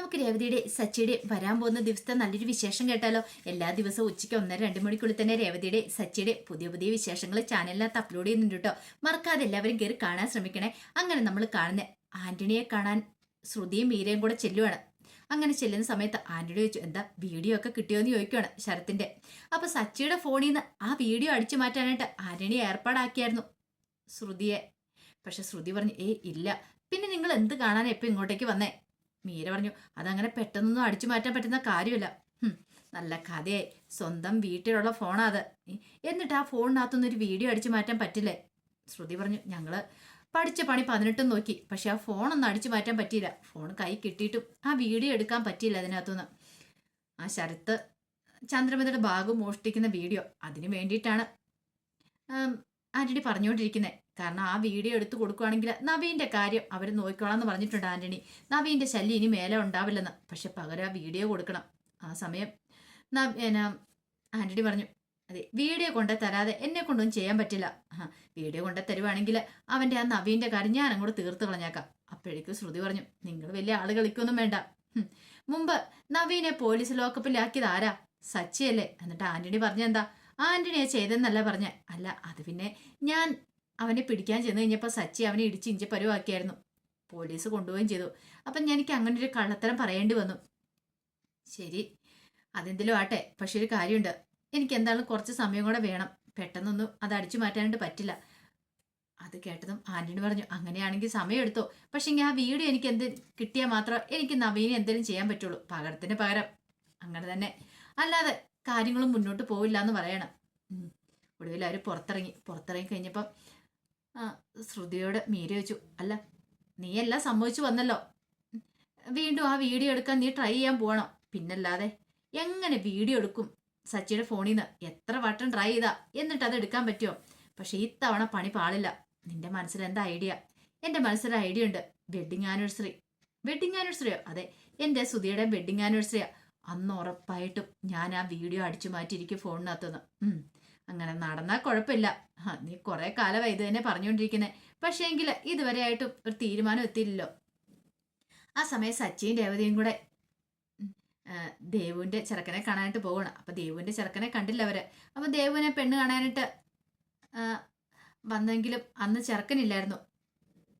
നമുക്ക് രേവതിയുടെ സച്ചിയുടെ വരാൻ പോകുന്ന ദിവസത്തെ നല്ലൊരു വിശേഷം കേട്ടാലോ? എല്ലാ ദിവസവും ഉച്ചയ്ക്ക് ഒന്നര രണ്ട് മണിക്കുള്ളിൽ തന്നെ രേവതിയുടെ സച്ചിയുടെ പുതിയ പുതിയ വിശേഷങ്ങൾ ചാനലിനകത്ത് അപ്ലോഡ് ചെയ്യുന്നുണ്ട് കേട്ടോ. മറക്കാതെ എല്ലാവരും കയറി കാണാൻ ശ്രമിക്കണേ. അങ്ങനെ നമ്മൾ കാണുന്ന ആന്റണിയെ കാണാൻ ശ്രുതിയും മീരയും കൂടെ ചെല്ലുവാണ്. അങ്ങനെ ചെല്ലുന്ന സമയത്ത് ആന്റണി ചോദിച്ചു എന്താ വീഡിയോ ഒക്കെ കിട്ടിയോന്ന് ചോദിക്കുവാണ് ശരത്തിന്റെ. അപ്പൊ സച്ചിയുടെ ഫോണിൽ നിന്ന് ആ വീഡിയോ അടിച്ചു മാറ്റാനായിട്ട് ആന്റണി ഏർപ്പാടാക്കിയായിരുന്നു ശ്രുതിയെ. പക്ഷെ ശ്രുതി പറഞ്ഞു ഏയ് ഇല്ല. പിന്നെ നിങ്ങൾ എന്ത് കാണാൻ എപ്പോൾ ഇങ്ങോട്ടേക്ക് വന്നേ? മീര പറഞ്ഞു അതങ്ങനെ പെട്ടെന്നൊന്നും അടിച്ചു മാറ്റാൻ പറ്റുന്ന കാര്യമില്ല. നല്ല കഥയായി. സ്വന്തം വീട്ടിലുള്ള ഫോണാ അത്. എന്നിട്ട് ആ ഫോണിനകത്തുനിന്ന് ഒരു വീഡിയോ അടിച്ചു മാറ്റാൻ പറ്റില്ലേ? ശ്രുതി പറഞ്ഞു ഞങ്ങൾ പഠിച്ച പണി പതിനെട്ടും നോക്കി. പക്ഷെ ആ ഫോണൊന്നും അടിച്ചു മാറ്റാൻ പറ്റിയില്ല. ഫോൺ കൈ കിട്ടിയിട്ടും ആ വീഡിയോ എടുക്കാൻ പറ്റിയില്ല അതിനകത്തുനിന്ന്. ആ ശരത്ത് ചന്ദ്രമതിയുടെ ഭാഗം മോഷ്ടിക്കുന്ന വീഡിയോ അതിനു വേണ്ടിയിട്ടാണ് ആരുടെ പറഞ്ഞുകൊണ്ടിരിക്കുന്നത് കാരണം ആ വീഡിയോ എടുത്തു കൊടുക്കുവാണെങ്കിൽ നവീന്റെ കാര്യം അവർ നോക്കിക്കോളാം എന്ന് പറഞ്ഞിട്ടുണ്ട് ആന്റണി. നവീന്റെ ശല്യം ഇനി മേലെ ഉണ്ടാവില്ലെന്ന്. പക്ഷെ പകരം ആ വീഡിയോ കൊടുക്കണം. ആ സമയം എന്നാ, ആന്റണി പറഞ്ഞു അതെ വീഡിയോ കൊണ്ട് തരാതെ എന്നെ കൊണ്ടൊന്നും ചെയ്യാൻ പറ്റില്ല. വീഡിയോ കൊണ്ട് തരുവാണെങ്കിൽ അവന്റെ ആ നവീന്റെ കാര്യം ഞാൻ അങ്ങോട്ട് തീർത്ത് കളഞ്ഞേക്കാം. അപ്പോഴേക്കും ശ്രുതി പറഞ്ഞു നിങ്ങൾ വലിയ ആൾ കളിക്കൊന്നും വേണ്ട. മുമ്പ് നവീനെ പോലീസ് ലോക്കപ്പിലാക്കിയത് ആരാ? സച്ചിയല്ലേ? എന്നിട്ട് ആന്റണി പറഞ്ഞെന്താ ആന്റണിയെ ചെയ്തെന്നല്ല പറഞ്ഞ. അല്ല അത് പിന്നെ ഞാൻ അവനെ പിടിക്കാൻ ചെന്ന് കഴിഞ്ഞപ്പോൾ സച്ചി അവനെ ഇടിച്ച് ഇഞ്ചപ്പരുവാക്കിയായിരുന്നു പോലീസ് കൊണ്ടുപോവുകയും ചെയ്തു. അപ്പം എനിക്ക് അങ്ങനെ ഒരു കള്ളത്തരം പറയേണ്ടി വന്നു. ശരി അതെന്തെങ്കിലും ആട്ടെ പക്ഷെ ഒരു കാര്യമുണ്ട്. എനിക്ക് എന്തായാലും കുറച്ച് സമയം കൂടെ വേണം. പെട്ടെന്നൊന്നും അത് അടിച്ചു മാറ്റാനായിട്ട് പറ്റില്ല. അത് കേട്ടതും ആന്റണി പറഞ്ഞു അങ്ങനെയാണെങ്കിൽ സമയം എടുത്തോ. പക്ഷെ ആ വീഡിയോ എനിക്ക് എന്ത് കിട്ടിയാൽ മാത്രം എനിക്ക് നവീനെ എന്തെങ്കിലും ചെയ്യാൻ പറ്റുള്ളൂ. പകരത്തിന് പകരം. അങ്ങനെ തന്നെ. അല്ലാതെ കാര്യങ്ങളും മുന്നോട്ട് പോവില്ല എന്ന് പറയണം. ഒടുവിൽ അവർ പുറത്തിറങ്ങി. പുറത്തിറങ്ങി കഴിഞ്ഞപ്പം ശ്രുതിയോട് മീര വെച്ചു അല്ല നീ എല്ലാം സംഭവിച്ചു വന്നല്ലോ. വീണ്ടും ആ വീഡിയോ എടുക്കാൻ നീ ട്രൈ ചെയ്യാൻ പോകണം പിന്നല്ലാതെ എങ്ങനെ വീഡിയോ എടുക്കും? സച്ചിയുടെ ഫോണിൽ നിന്ന് എത്ര വട്ടം ട്രൈ ചെയ്താ? എന്നിട്ട് അത് എടുക്കാൻ പറ്റുമോ പക്ഷെ ഇത്തവണ പണി പാളില്ല. നിന്റെ മനസ്സിൽ എന്താ ഐഡിയ എന്റെ മനസ്സിൽ ഐഡിയ ഉണ്ട്. വെഡിങ് ആനിവേഴ്സറി വെഡിങ് ആനിവേഴ്സറിയോ അതെ എന്റെ സുധിയുടെ വെഡിങ് ആനിവേഴ്സറിയാ അന്ന് ഉറപ്പായിട്ടും ഞാൻ ആ വീഡിയോ അടിച്ചു മാറ്റിയിരിക്കും ഫോണിനകത്തുനിന്ന് അങ്ങനെ നടന്നാൽ കുഴപ്പമില്ല. നീ കുറെ കാലമായി ഇത് തന്നെ പറഞ്ഞുകൊണ്ടിരിക്കുന്നത് പക്ഷേ എങ്കിൽ ഇതുവരെ ഒരു തീരുമാനം എത്തിയില്ലല്ലോ. ആ സമയം സച്ചിയും രേവതിയും കൂടെ ദേവുവിന്റെ ചെറുക്കനെ കാണാനായിട്ട് പോകണം അപ്പം ദേവുവിന്റെ ചെറുക്കനെ കണ്ടില്ല അവർ. അപ്പം ദേവുവിനെ പെണ്ണ് കാണാനായിട്ട് വന്നെങ്കിലും അന്ന് ചെറുക്കനില്ലായിരുന്നു.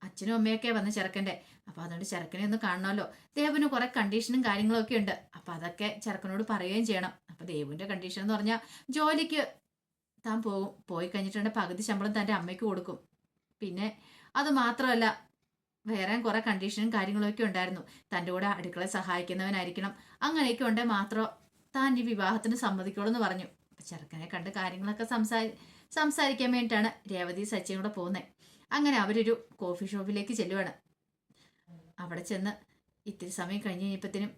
അച്ഛനും അമ്മയൊക്കെ വന്ന് ചെറുക്കന്റെ. അപ്പോൾ അതുകൊണ്ട് ചെറുക്കനെ ഒന്ന് കാണണമല്ലോ. ദേവുവിന് കുറേ കണ്ടീഷനും കാര്യങ്ങളൊക്കെ ഉണ്ട്. അപ്പോൾ അതൊക്കെ ചെറുക്കനോട് പറയുകയും ചെയ്യണം. അപ്പോൾ ദേവുവിന്റെ കണ്ടീഷൻ എന്ന് പറഞ്ഞാൽ ജോലിക്ക് താൻ പോകും പോയി കഴിഞ്ഞിട്ടുണ്ടെങ്കിൽ പകുതി ശമ്പളം തന്റെ അമ്മയ്ക്ക് കൊടുക്കും. പിന്നെ അത് മാത്രമല്ല വേറെ കുറേ കണ്ടീഷനും കാര്യങ്ങളൊക്കെ ഉണ്ടായിരുന്നു. തന്റെ കൂടെ അടുക്കള സഹായിക്കുന്നവനായിരിക്കണം. അങ്ങനെയൊക്കെ ഉണ്ടെ മാത്രം താൻ ഈ വിവാഹത്തിന് സമ്മതിക്കുള്ളൂ എന്ന് പറഞ്ഞു. ചെറുക്കനെ കണ്ട് കാര്യങ്ങളൊക്കെ സംസാരി സംസാരിക്കാൻ വേണ്ടിയിട്ടാണ് രേവതി സച്ചിയും കൂടെ പോകുന്നത് അങ്ങനെ അവരൊരു കോഫി ഷോപ്പിലേക്ക് ചെല്ലുവാണ്. അവിടെ ചെന്ന് ഇത്തിരി സമയം കഴിഞ്ഞ് കഴിഞ്ഞപ്പത്തിനും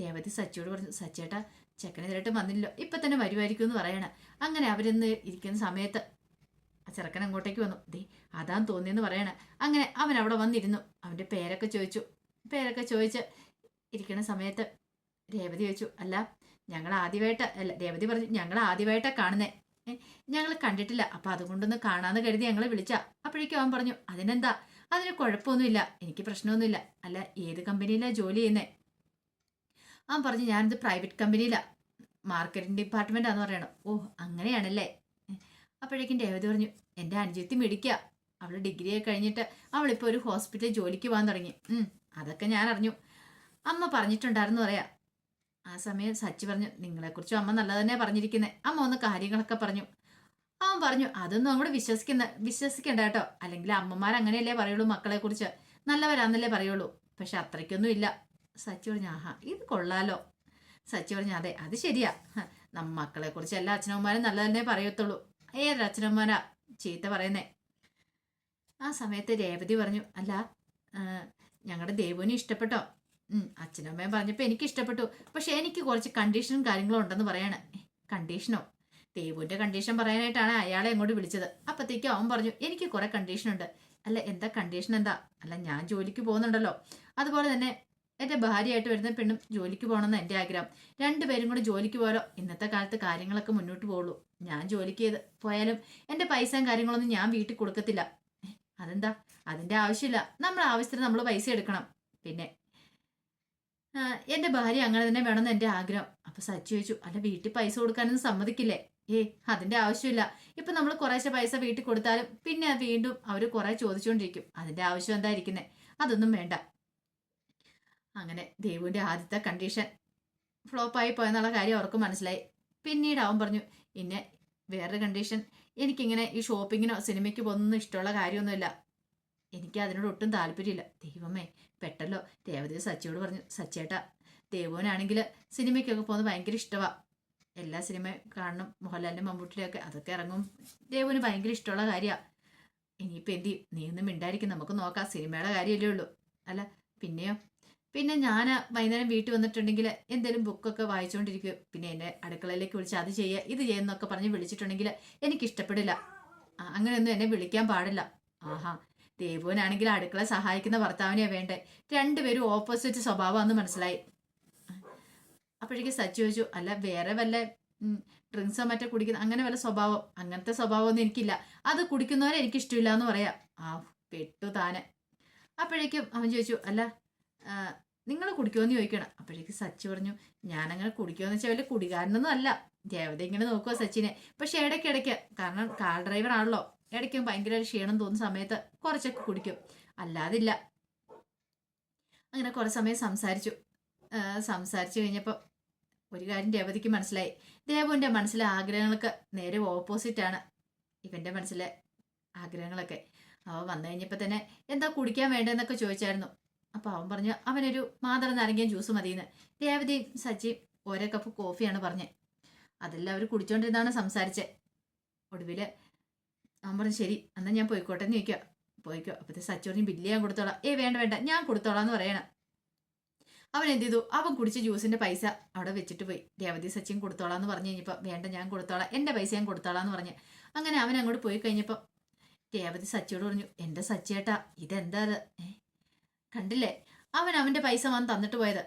രേവതി സച്ചിയോട് പറഞ്ഞു സച്ചേട്ടാ ചെക്കനെതിരായിട്ട് വന്നില്ലല്ലോ. ഇപ്പൊ തന്നെ വരുമായിരിക്കും എന്ന് പറയണ. അങ്ങനെ അവരിന്ന് ഇരിക്കുന്ന സമയത്ത് ആ ചെറുക്കൻ അങ്ങോട്ടേക്ക് വന്നു. ദേ അതാന്ന് തോന്നിയെന്ന് പറയണ. അങ്ങനെ അവൻ അവിടെ വന്നിരുന്നു. അവന്റെ പേരൊക്കെ ചോദിച്ചു. പേരൊക്കെ ചോദിച്ച് ഇരിക്കുന്ന സമയത്ത് രേവതി ചോദിച്ചു അല്ല ഞങ്ങൾ ആദ്യമായിട്ട് അല്ല രേവതി പറഞ്ഞു ഞങ്ങൾ ആദ്യമായിട്ടാ കാണുന്നേ. ഞങ്ങൾ കണ്ടിട്ടില്ല. അപ്പൊ അതുകൊണ്ടൊന്ന് കാണാന്ന് കരുതി ഞങ്ങൾ വിളിച്ച. അപ്പോഴേക്കും അവൻ പറഞ്ഞു അതിനെന്താ? അതിന് കുഴപ്പമൊന്നുമില്ല. എനിക്ക് പ്രശ്നമൊന്നുമില്ല. അല്ല ഏത് കമ്പനിയിലാണ് ജോലി ചെയ്യുന്നേ? അവൻ പറഞ്ഞു ഞാനിത് പ്രൈവറ്റ് കമ്പനിയിലാണ് മാർക്കറ്റിംഗ് ഡിപ്പാർട്ട്മെന്റ് ആണെന്ന് പറയണം. ഓ അങ്ങനെയാണല്ലേ? അപ്പോഴേക്കും രേവതി പറഞ്ഞു എന്റെ അനുജത്തി മിടിക്കുക അവൾ ഡിഗ്രി ഒക്കെ കഴിഞ്ഞിട്ട് അവളിപ്പോൾ ഒരു ഹോസ്പിറ്റലിൽ ജോലിക്ക് പോകാൻ തുടങ്ങി. അതൊക്കെ ഞാൻ അറിഞ്ഞു. അമ്മ പറഞ്ഞിട്ടുണ്ടായിരുന്നു പറയാ. ആ സമയം സച്ചി പറഞ്ഞു നിങ്ങളെക്കുറിച്ച് അമ്മ നല്ലത് തന്നെ പറഞ്ഞിരിക്കുന്നത് അമ്മ ഒന്ന് കാര്യങ്ങളൊക്കെ പറഞ്ഞു. അവൻ പറഞ്ഞു അതൊന്നും അങ്ങോട്ട് വിശ്വസിക്കുന്ന വിശ്വസിക്കണ്ട കേട്ടോ. അല്ലെങ്കിൽ അമ്മമാർ അങ്ങനെയല്ലേ പറയുള്ളൂ മക്കളെക്കുറിച്ച്. നല്ലവരാന്നല്ലേ പറയുള്ളൂ. പക്ഷെ അത്രയ്ക്കൊന്നും ഇല്ല. സച്ചി പറഞ്ഞു ആഹാ ഇത് കൊള്ളാലോ. സച്ചു പറഞ്ഞു അതെ അത് ശരിയാ. നമ്മക്കളെ നമ്മ മക്കളെ കുറിച്ച് എല്ലാ അച്ഛനമ്മമാരും നല്ലത് തന്നെ പറയത്തുള്ളൂ. ഏതൊരു അച്ഛനമ്മമാരാ? ചീത്ത പറയുന്നേ. ആ സമയത്ത് രേവതി പറഞ്ഞു അല്ല ഞങ്ങളുടെ ദേവുവിനെ ഇഷ്ടപ്പെട്ടോ? അച്ഛനമ്മയും പറഞ്ഞപ്പോൾ എനിക്ക് ഇഷ്ടപ്പെട്ടു പക്ഷെ എനിക്ക് കുറച്ച് കണ്ടീഷനും കാര്യങ്ങളും ഉണ്ടെന്ന് പറയാണ്. കണ്ടീഷനോ? ദേവുവിന്റെ കണ്ടീഷൻ പറയാനായിട്ടാണ് അയാളെ അങ്ങോട്ട് വിളിച്ചത്. അപ്പോഴത്തേക്കും അവൻ പറഞ്ഞു എനിക്ക് കുറേ കണ്ടീഷനുണ്ട്. അല്ല എന്താ കണ്ടീഷൻ എന്താ അല്ല ഞാൻ ജോലിക്ക് പോകുന്നുണ്ടല്ലോ. അതുപോലെ തന്നെ എന്റെ ഭാര്യയായിട്ട് വരുന്ന പെണ്ണും ജോലിക്ക് പോകണമെന്ന് എന്റെ ആഗ്രഹം. രണ്ടുപേരും കൂടി ജോലിക്ക് പോയാലോ? ഇന്നത്തെ കാലത്ത് കാര്യങ്ങളൊക്കെ മുന്നോട്ട് പോകുള്ളൂ ഞാൻ ജോലിക്ക് ചെയ്ത് പോയാലും എന്റെ പൈസയും കാര്യങ്ങളൊന്നും ഞാൻ വീട്ടിൽ കൊടുക്കത്തില്ല. അതെന്താ? അതിന്റെ ആവശ്യമില്ല. നമ്മൾ ആവശ്യത്തിന് നമ്മൾ പൈസ എടുക്കണം. പിന്നെ എന്റെ ഭാര്യ അങ്ങനെ തന്നെ വേണമെന്ന് എന്റെ ആഗ്രഹം. അപ്പൊ സച്ചി ചോദിച്ചു അല്ല വീട്ടിൽ പൈസ കൊടുക്കാനൊന്നും സമ്മതിക്കില്ലേ? ഏ അതിന്റെ ആവശ്യമില്ല. ഇപ്പൊ നമ്മൾ കുറേശ്ശെ പൈസ വീട്ടിൽ കൊടുത്താലും പിന്നെ വീണ്ടും അവർ കുറെ ചോദിച്ചുകൊണ്ടിരിക്കും അതിന്റെ ആവശ്യം എന്തായിരിക്കുന്നത് അതൊന്നും വേണ്ട. അങ്ങനെ ദേവുവിന്റെ ആദ്യത്തെ കണ്ടീഷൻ ഫ്ലോപ്പായി പോയെന്നുള്ള കാര്യം അവർക്ക് മനസ്സിലായി. പിന്നീട് അവൻ പറഞ്ഞു പിന്നെ വേറൊരു കണ്ടീഷൻ എനിക്കിങ്ങനെ ഈ ഷോപ്പിങ്ങിനോ സിനിമയ്ക്ക് പോകുന്നൊന്നും ഇഷ്ടമുള്ള കാര്യമൊന്നുമില്ല. എനിക്ക് അതിനോട് ഒട്ടും താല്പര്യമില്ല. ദൈവമേ പെട്ടല്ലോ. ദേവത സച്ചിയോട് പറഞ്ഞു സച്ചേട്ടാ ദേവുവിനാണെങ്കിൽ സിനിമയ്ക്കൊക്കെ പോകുന്നത് ഭയങ്കര ഇഷ്ടമാണ് എല്ലാ സിനിമയും കാണണം മോഹൻലാലിന്റെ മമ്മൂട്ടിയുടെയൊക്കെ അതൊക്കെ ഇറങ്ങും. ദേവുവിന് ഭയങ്കര ഇഷ്ടമുള്ള കാര്യമാണ് ഇനിയിപ്പോൾ എന്തി? നീ ഒന്നും മിണ്ടായിരിക്കും നമുക്ക് നോക്കാം. സിനിമയുടെ കാര്യമല്ലേ ഉള്ളൂ. അല്ല പിന്നെയോ? പിന്നെ ഞാൻ വൈകുന്നേരം വീട്ടിൽ വന്നിട്ടുണ്ടെങ്കിൽ എന്തെങ്കിലും ബുക്കൊക്കെ വായിച്ചുകൊണ്ടിരിക്കും പിന്നെ എന്നെ അടുക്കളയിലേക്ക് വിളിച്ച് അത് ചെയ്യുക ഇത് ചെയ്യുന്നൊക്കെ പറഞ്ഞ് വിളിച്ചിട്ടുണ്ടെങ്കിൽ എനിക്ക് ഇഷ്ടപ്പെടില്ല ആ, അങ്ങനെയൊന്നും എന്നെ വിളിക്കാൻ പാടില്ല. ആഹാ ദേവുവിനാണെങ്കിൽ അടുക്കള സഹായിക്കുന്ന ഭർത്താവിനെയാണ് വേണ്ടേ? രണ്ടുപേരും ഓപ്പോസിറ്റ് സ്വഭാവമാണെന്ന് മനസ്സിലായി. അപ്പോഴേക്കും സച്ചു ചോദിച്ചു അല്ല വേറെ വല്ല ഡ്രിങ്ക്സോ മറ്റോ കുടിക്കുന്ന അങ്ങനെ വല്ല സ്വഭാവം? അങ്ങനത്തെ സ്വഭാവമൊന്നും എനിക്കില്ല. അത് കുടിക്കുന്നവരെ എനിക്കിഷ്ടമില്ല എന്ന് പറയാം. ആ പെട്ടു താനെ. അപ്പോഴേക്കും അവൻ ചോദിച്ചു അല്ല നിങ്ങൾ കുടിക്കുമെന്ന് ചോദിക്കണം അപ്പോഴേക്ക് സച്ചി പറഞ്ഞു ഞാനങ്ങനെ കുടിക്കുമെന്ന് വെച്ചാൽ വലിയ കുടികാരനൊന്നും അല്ല. ദേവത ഇങ്ങനെ നോക്കുക സച്ചിനെ. പക്ഷെ ഇടയ്ക്കിടയ്ക്ക് കാരണം കാർ ഡ്രൈവർ ആണല്ലോ ഇടയ്ക്കും ഭയങ്കര ക്ഷീണം തോന്നുന്ന സമയത്ത് കുറച്ചൊക്കെ കുടിക്കും. അല്ലാതില്ല. അങ്ങനെ കുറേ സമയം സംസാരിച്ചു. സംസാരിച്ചു കഴിഞ്ഞപ്പോൾ ഒരു കാര്യം രേവതിക്ക് മനസ്സിലായി. ദേവുവിന്റെ മനസ്സിലെ ആഗ്രഹങ്ങൾക്ക് നേരെ ഓപ്പോസിറ്റാണ് ഇവന്റെ മനസ്സിലെ ആഗ്രഹങ്ങളൊക്കെ. അവ വന്നു കഴിഞ്ഞപ്പോൾ തന്നെ എന്താ കുടിക്കാൻ വേണ്ടതെന്നൊക്കെ ചോദിച്ചായിരുന്നു. അപ്പോൾ അവൻ പറഞ്ഞു അവനൊരു മാതള നാരങ്ങയും ജ്യൂസ് മതിയെന്ന്. രേവതിയും സച്ചിയും ഓരോ കപ്പ് കോഫിയാണ് പറഞ്ഞത് അതെല്ലാം അവർ കുടിച്ചോണ്ടിരുന്നാണ് സംസാരിച്ചത് ഒടുവിൽ അവൻ പറഞ്ഞു ശരി എന്നാൽ ഞാൻ പോയിക്കോട്ടെ എന്ന് ചോദിക്കുക പോയിക്കോ. അപ്പോഴത്തെ സച്ചി പറഞ്ഞു ബില്ല് ഞാൻ കൊടുത്തോളാം. ഏ വേണ്ട വേണ്ട ഞാൻ കൊടുത്തോളാം എന്ന് പറയണം. അവൻ എന്ത് ചെയ്തു? അവൻ കുടിച്ച ജ്യൂസിന്റെ പൈസ അവിടെ വെച്ചിട്ട് പോയി. രേവതി സച്ചിൻ കൊടുത്തോളാം എന്ന് പറഞ്ഞു കഴിഞ്ഞപ്പോൾ വേണ്ട ഞാൻ കൊടുത്തോളാം. എന്റെ പൈസ ഞാൻ കൊടുത്തോളാം എന്ന് പറഞ്ഞ്. അങ്ങനെ അവൻ അങ്ങോട്ട് പോയി കഴിഞ്ഞപ്പോൾ രേവതി സച്ചിയോട് പറഞ്ഞു എന്റെ സച്ചിയേട്ടാ ഇതെന്താ അത്? കണ്ടില്ലേ? അവൻ അവന്റെ പൈസ വന്ന് തന്നിട്ട് പോയത്.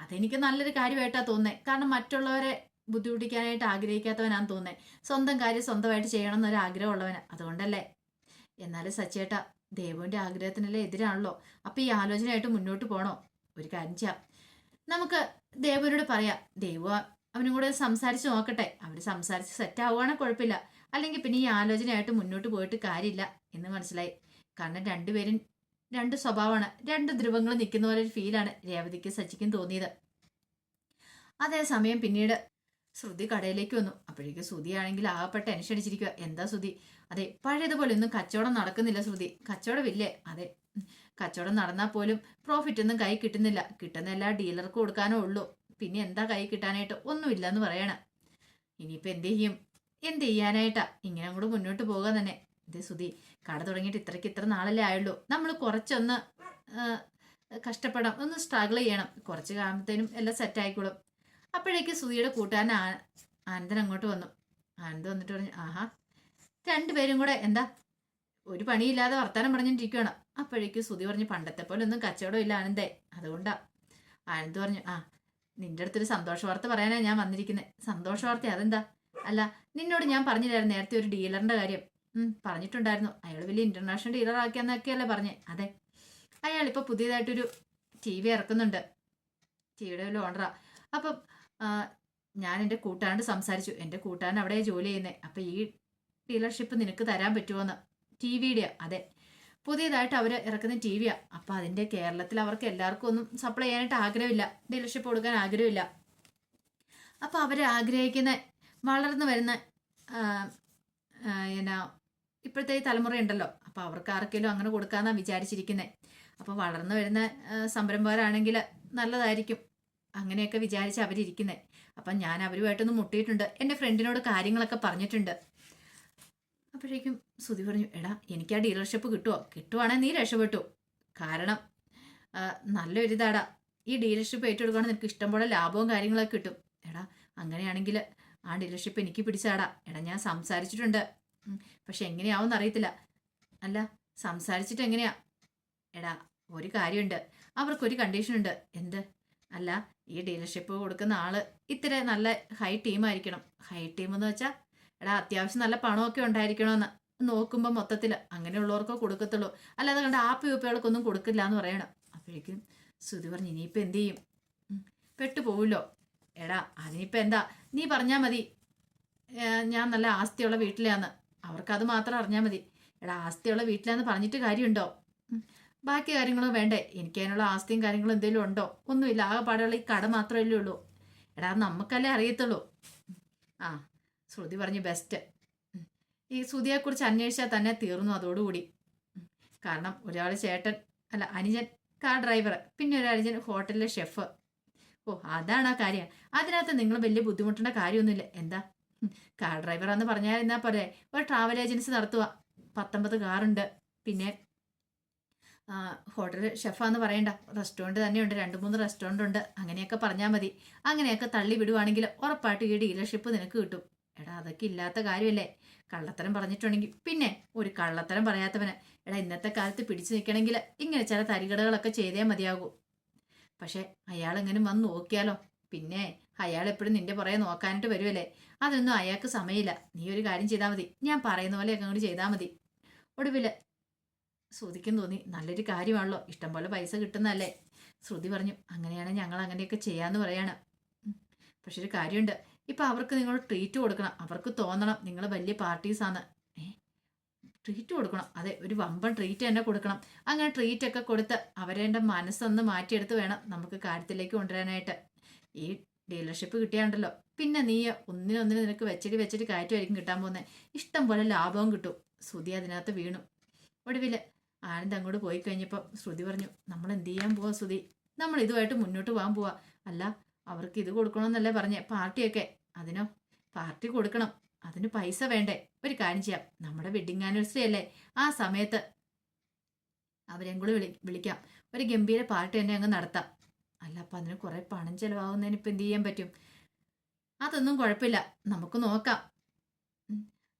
അതെനിക്ക് നല്ലൊരു കാര്യമായിട്ടാ തോന്നുന്നത് കാരണം മറ്റുള്ളവരെ ബുദ്ധിമുട്ടിക്കാനായിട്ട് ആഗ്രഹിക്കാത്തവനാന്ന് തോന്നേ സ്വന്തം കാര്യം സ്വന്തമായിട്ട് ചെയ്യണം എന്നൊരു ആഗ്രഹമുള്ളവന്. അതുകൊണ്ടല്ലേ? എന്നാലും സച്ചേട്ട ദേവുവിന്റെ ആഗ്രഹത്തിനല്ലേ എതിരാണല്ലോ. അപ്പം ഈ ആലോചനയായിട്ട് മുന്നോട്ട് പോകണോ ഒരു കാര്യം ചെയ്യാം. നമുക്ക് ദേവുവിനോട് പറയാം. ദേവു അവനും കൂടെ സംസാരിച്ച് നോക്കട്ടെ. അവർ സംസാരിച്ച് സെറ്റ് ആവുകയാണെങ്കിൽ കുഴപ്പമില്ല. അല്ലെങ്കിൽ പിന്നെ ഈ ആലോചനയായിട്ട് മുന്നോട്ട് പോയിട്ട് കാര്യമില്ല എന്ന് മനസ്സിലായി. കാരണം രണ്ടുപേരും രണ്ട് സ്വഭാവമാണ്. രണ്ട് ധ്രുവങ്ങൾ നിൽക്കുന്ന പോലെ ഒരു ഫീലാണ് രേവതിക്ക് സച്ചിക്കും തോന്നിയത്. അതേസമയം പിന്നീട് ശ്രുതി കടയിലേക്ക് വന്നു. അപ്പോഴേക്കും ശ്രുതിയാണെങ്കിൽ ആകപ്പെട്ട ടെൻഷൻ അടിച്ചിരിക്കുക എന്താ ശ്രുതി? അതെ പഴയതുപോലെ ഒന്നും കച്ചവടം നടക്കുന്നില്ല ശ്രുതി. കച്ചവടമില്ലേ അതെ. കച്ചവടം നടന്നാൽ പോലും പ്രോഫിറ്റ് ഒന്നും കൈ കിട്ടുന്നില്ല. കിട്ടുന്ന എല്ലാ ഡീലർക്ക് കൊടുക്കാനേ ഉള്ളൂ. പിന്നെ എന്താ കൈ കിട്ടാനായിട്ട്? ഒന്നുമില്ല എന്ന് പറയണം. ഇനിയിപ്പോൾ എന്ത് ചെയ്യും? എന്ത് ചെയ്യാനായിട്ടാ? ഇങ്ങനെ അങ്ങോട്ട് മുന്നോട്ട് പോകാൻ തന്നെ. ഇതേ സുധി കട തുടങ്ങിയിട്ട് ഇത്രയ്ക്ക് ഇത്ര നാളല്ലേ ആയുള്ളൂ. നമ്മൾ കുറച്ചൊന്ന് കഷ്ടപ്പെടാം ഒന്ന് സ്ട്രഗിൾ ചെയ്യണം. കുറച്ച് കാണുമ്പോഴത്തേനും എല്ലാം സെറ്റ് ആയിക്കോളും. അപ്പോഴേക്ക് സുധിയുടെ കൂട്ടുകാരൻ ആനന്ദൻ അങ്ങോട്ട് വന്നു. ആനന്ദ് വന്നിട്ട് പറഞ്ഞു ആഹാ രണ്ടുപേരും കൂടെ എന്താ? ഒരു പണിയില്ലാതെ വർത്തമാനം പറഞ്ഞിട്ടിരിക്കുകയാണ് അപ്പോഴേക്കും സുധി പറഞ്ഞു പണ്ടത്തെ പോലെ ഒന്നും കച്ചവടം ഇല്ല ആനന്ദേ. അതുകൊണ്ടാ. ആനന്ദ് പറഞ്ഞു ആ നിന്റെ അടുത്തൊരു സന്തോഷ വാർത്ത പറയാനാണ് ഞാൻ വന്നിരിക്കുന്നത് സന്തോഷ വാർത്ത അതെന്താ? അല്ല നിന്നോട് ഞാൻ പറഞ്ഞില്ലായിരുന്നു നേരത്തെ ഒരു ഡീലറിന്റെ കാര്യം. പറഞ്ഞിട്ടുണ്ടായിരുന്നു. അയാൾ വലിയ ഇന്റർനാഷണൽ ഡീലർ ആക്കിയെന്നൊക്കെയല്ലേ പറഞ്ഞേ. അതെ. അയാൾ ഇപ്പോൾ പുതിയതായിട്ടൊരു ടി വി ഇറക്കുന്നുണ്ട്. ടി വിയുടെ ഓണറാ അപ്പം ഞാൻ എന്റെ കൂട്ടാണ്ട് സംസാരിച്ചു. എന്റെ കൂട്ടുകാരൻ അവിടെ ജോലി ചെയ്യുന്നത് അപ്പം ഈ ഡീലർഷിപ്പ് നിനക്ക് തരാൻ പറ്റുമോന്ന് ടി വിയുടെ അതെ. പുതിയതായിട്ട് അവർ ഇറക്കുന്ന ടി വിയാ അപ്പം അതിന്റെ കേരളത്തിൽ അവർക്ക് എല്ലാവർക്കും ഒന്നും സപ്ലൈ ചെയ്യാനായിട്ട് ആഗ്രഹമില്ല. ഡീലർഷിപ്പ് കൊടുക്കാൻ ആഗ്രഹമില്ല. അപ്പം അവർ ആഗ്രഹിക്കുന്ന വളർന്നു വരുന്ന എന്നാ ഇപ്പോഴത്തെ ഈ തലമുറ ഉണ്ടല്ലോ. അപ്പോൾ അവർക്ക് ആർക്കെങ്കിലും അങ്ങനെ കൊടുക്കാമെന്നാണ് വിചാരിച്ചിരിക്കുന്നത് അപ്പോൾ വളർന്നു വരുന്ന സംരംഭകരാണെങ്കിൽ നല്ലതായിരിക്കും. അങ്ങനെയൊക്കെ വിചാരിച്ച് അവരിയ്ക്കുന്നത് അപ്പം ഞാൻ അവരുമായിട്ടൊന്ന് മുട്ടിയിട്ടുണ്ട്. എന്റെ ഫ്രണ്ടിനോട് കാര്യങ്ങളൊക്കെ പറഞ്ഞിട്ടുണ്ട്. അപ്പോഴേക്കും സുധി പറഞ്ഞു എടാ എനിക്ക് ആ ഡീലർഷിപ്പ് കിട്ടുമോ കിട്ടുവാണെങ്കിൽ നീ രക്ഷപ്പെട്ടു. കാരണം നല്ലൊരിതാടാ. ഈ ഡീലർഷിപ്പ് ഏറ്റെടുക്കുകയാണെങ്കിൽ നിനക്ക് ഇഷ്ടം പോലെ ലാഭവും കാര്യങ്ങളൊക്കെ കിട്ടും. എടാ അങ്ങനെയാണെങ്കിൽ ആ ഡീലർഷിപ്പ് എനിക്ക് പിടിച്ചാടാ. എടാ ഞാൻ സംസാരിച്ചിട്ടുണ്ട്. പക്ഷെ എങ്ങനെയാവും അറിയത്തില്ല. അല്ല സംസാരിച്ചിട്ട് എങ്ങനെയാ? എടാ ഒരു കാര്യമുണ്ട് അവർക്കൊരു കണ്ടീഷനുണ്ട്. എന്ത്? അല്ല ഈ ഡീലർഷിപ്പ് കൊടുക്കുന്ന ആൾ ഇത്തിരി നല്ല ഹൈ ടീം ആയിരിക്കണം. ഹൈ ടീം എന്ന് വെച്ചാൽ എടാ അത്യാവശ്യം നല്ല പണമൊക്കെ ഉണ്ടായിരിക്കണമെന്ന് നോക്കുമ്പോൾ മൊത്തത്തിൽ അങ്ങനെയുള്ളവർക്കോ കൊടുക്കത്തുള്ളൂ. അല്ലാതെ കണ്ട് ആപ്പി ഉപ്പകൾക്കൊന്നും കൊടുക്കില്ല എന്ന് പറയണം. അപ്പോഴേക്കും ശ്രുതി പറഞ്ഞു ഇനിയിപ്പോൾ എന്ത് ചെയ്യും? പെട്ടുപോവില്ലോ എടാ അതിനിപ്പോൾ എന്താ? നീ പറഞ്ഞാൽ മതി. ഞാൻ നല്ല ആസ്തിയുള്ള വീട്ടിലാന്ന്. അവർക്കത് മാത്രം അറിഞ്ഞാൽ മതി. എടാ ആസ്തിയുള്ള വീട്ടിലാന്ന് പറഞ്ഞിട്ട് കാര്യമുണ്ടോ? ബാക്കി കാര്യങ്ങളോ വേണ്ടേ? എനിക്ക് അതിനുള്ള ആസ്തിയും കാര്യങ്ങളും എന്തെങ്കിലും ഉണ്ടോ? ഒന്നുമില്ല. ആകെപ്പാടുള്ള ഈ കട മാത്രമല്ലേ ഉള്ളൂ. എടാ നമുക്കല്ലേ അറിയത്തുള്ളൂ. ആ ശ്രുതി പറഞ്ഞു ബെസ്റ്റ്. ഈ ശ്രുതിയെക്കുറിച്ച് അന്വേഷിച്ചാൽ തന്നെ തീർന്നു അതോടുകൂടി. കാരണം ഒരാൾ ചേട്ടൻ അല്ല അനുജൻ കാർ ഡ്രൈവർ പിന്നെ ഒരു അനുജൻ ഹോട്ടലിലെ ഷെഫ്. ഓ അതാണ് ആ കാര്യം. അതിനകത്ത് നിങ്ങൾ വലിയ ബുദ്ധിമുട്ടേണ്ട കാര്യമൊന്നുമില്ല. എന്താ? ഉം. ഡ്രൈവർ എന്ന് പറഞ്ഞാൽ എന്നാ പോരെ? ഒരു ട്രാവൽ ഏജൻസി നടത്തുക പത്തൊമ്പത് കാറുണ്ട് പിന്നെ ഹോട്ടൽ ഷെഫാന്ന് പറയണ്ട. റെസ്റ്റോറന്റ് തന്നെയുണ്ട്. രണ്ട് മൂന്ന് റെസ്റ്റോറന്റ് ഉണ്ട്. അങ്ങനെയൊക്കെ പറഞ്ഞാൽ മതി. അങ്ങനെയൊക്കെ തള്ളി വിടുവാണെങ്കിൽ ഉറപ്പായിട്ട് ഈ ഡീലർഷിപ്പ് നിനക്ക് കിട്ടും. എടാ അതൊക്കെ ഇല്ലാത്ത കാര്യമല്ലേ കള്ളത്തരം പറഞ്ഞിട്ടുണ്ടെങ്കിൽ പിന്നെ ഒരു കള്ളത്തരം പറയാത്തവന് എടാ ഇന്നത്തെ കാലത്ത് പിടിച്ചു നിൽക്കണമെങ്കിൽ ഇങ്ങനെ ചില തരികടകളൊക്കെ ചെയ്തേ മതിയാകൂ. പക്ഷെ അയാൾ എങ്ങനെ വന്ന് നോക്കിയാലോ? പിന്നെ അയാൾ എപ്പോഴും നിന്റെ പുറകെ നോക്കാനായിട്ട് വരുമല്ലേ അതൊന്നും അയാൾക്ക് സമയമില്ല. നീ ഒരു കാര്യം ചെയ്താൽ മതി. ഞാൻ പറയുന്ന പോലെ അങ്ങോട്ട് ചെയ്താൽ മതി. ഒടുവിൽ ശ്രുതിക്കും തോന്നി നല്ലൊരു കാര്യമാണല്ലോ. ഇഷ്ടം പോലെ പൈസ കിട്ടുന്നതല്ലേ? ശ്രുതി പറഞ്ഞു അങ്ങനെയാണെങ്കിൽ ഞങ്ങൾ അങ്ങനെയൊക്കെ ചെയ്യാന്ന് പറയാണ്. പക്ഷെ ഒരു കാര്യമുണ്ട്. ഇപ്പം അവർക്ക് നിങ്ങൾ ട്രീറ്റ് കൊടുക്കണം. അവർക്ക് തോന്നണം നിങ്ങൾ വലിയ പാർട്ടീസാണ് ട്രീറ്റ് കൊടുക്കണം. അതെ ഒരു വമ്പൻ ട്രീറ്റ് തന്നെ കൊടുക്കണം. അങ്ങനെ ട്രീറ്റ് ഒക്കെ കൊടുത്ത് അവരെ മനസ്സൊന്ന് മാറ്റിയെടുത്ത് വേണം നമുക്ക് കാര്യത്തിലേക്ക് കൊണ്ടുവരാനായിട്ട്. ഈ ഡീലർഷിപ്പ് കിട്ടിയാണ്ടല്ലോ. പിന്നെ നീ ഒന്നിനൊന്നിന് നിനക്ക് വെച്ചിട്ട് വെച്ചിട്ട് കയറ്റുമായിരിക്കും കിട്ടാൻ പോകുന്നത് ഇഷ്ടം പോലെ ലാഭവും കിട്ടും. ശ്രുതി അതിനകത്ത് വീണു. ഒടുവിൽ ആനന്ദ് അങ്ങോട്ട് പോയി കഴിഞ്ഞപ്പോൾ ശ്രുതി പറഞ്ഞു നമ്മൾ എന്ത് ചെയ്യാൻ പോവാ ശ്രുതി? നമ്മൾ ഇതുമായിട്ട് മുന്നോട്ട് പോകാൻ പോവാ. അല്ല അവർക്ക് ഇത് കൊടുക്കണമെന്നല്ലേ പറഞ്ഞേ. പാർട്ടിയൊക്കെ അതിനോ? പാർട്ടി കൊടുക്കണം. അതിന് പൈസ വേണ്ടേ? ഒരു കാര്യം ചെയ്യാം. നമ്മുടെ വെഡിങ് ആനിവേഴ്സറി അല്ലേ? ആ സമയത്ത് അവരെയും കൂടെ വിളി വിളിക്കാം. ഒരു ഗംഭീര പാർട്ടി തന്നെ അങ്ങ് നടത്താം. അല്ല അപ്പം അതിന് കുറേ പണം ചിലവാകുന്നതിന് ഇപ്പം എന്ത് ചെയ്യാൻ പറ്റും? അതൊന്നും കുഴപ്പമില്ല നമുക്ക് നോക്കാം.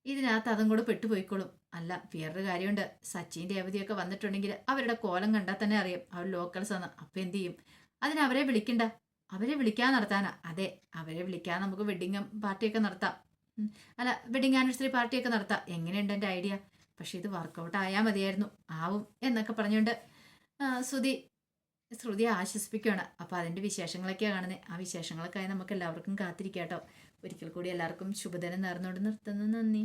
ഇതിനകത്ത് അതും കൂടെ പെട്ടുപോയിക്കോളും. അല്ല വേറൊരു കാര്യമുണ്ട്. സച്ചിന്റെ അവധിയൊക്കെ വന്നിട്ടുണ്ടെങ്കിൽ അവരുടെ കോലം കണ്ടാൽ തന്നെ അറിയാം. അവർ ലോക്കൽസ് ആണ്. അപ്പം എന്ത് ചെയ്യും? അതിന് അവരെ വിളിക്കണ്ട. അവരെ വിളിക്കാൻ നടത്താനാ. അതെ അവരെ വിളിക്കാൻ നമുക്ക് വെഡിങ് പാർട്ടിയൊക്കെ നടത്താം. അല്ല വെഡിങ് ആനിവേഴ്സറി പാർട്ടിയൊക്കെ നടത്താം. എങ്ങനെയുണ്ട് എന്റെ ഐഡിയ പക്ഷെ ഇത് വർക്കൗട്ട് ആയാൽ മതിയായിരുന്നു. ആവും എന്നൊക്കെ പറഞ്ഞുകൊണ്ട് ആ, ശ്രുതി ആശ്വസിപ്പിക്കുകയാണ്. അപ്പോൾ അതിന്റെ വിശേഷങ്ങളൊക്കെയാണ് കാണുന്നത് ആ വിശേഷങ്ങളൊക്കെ ആയി നമുക്ക് എല്ലാവർക്കും കാത്തിരിക്കാം കേട്ടോ ഒരിക്കൽ കൂടി എല്ലാവർക്കും ശുഭദിനം നേർന്നുകൊണ്ട് നിർത്തുന്നു. നന്ദി.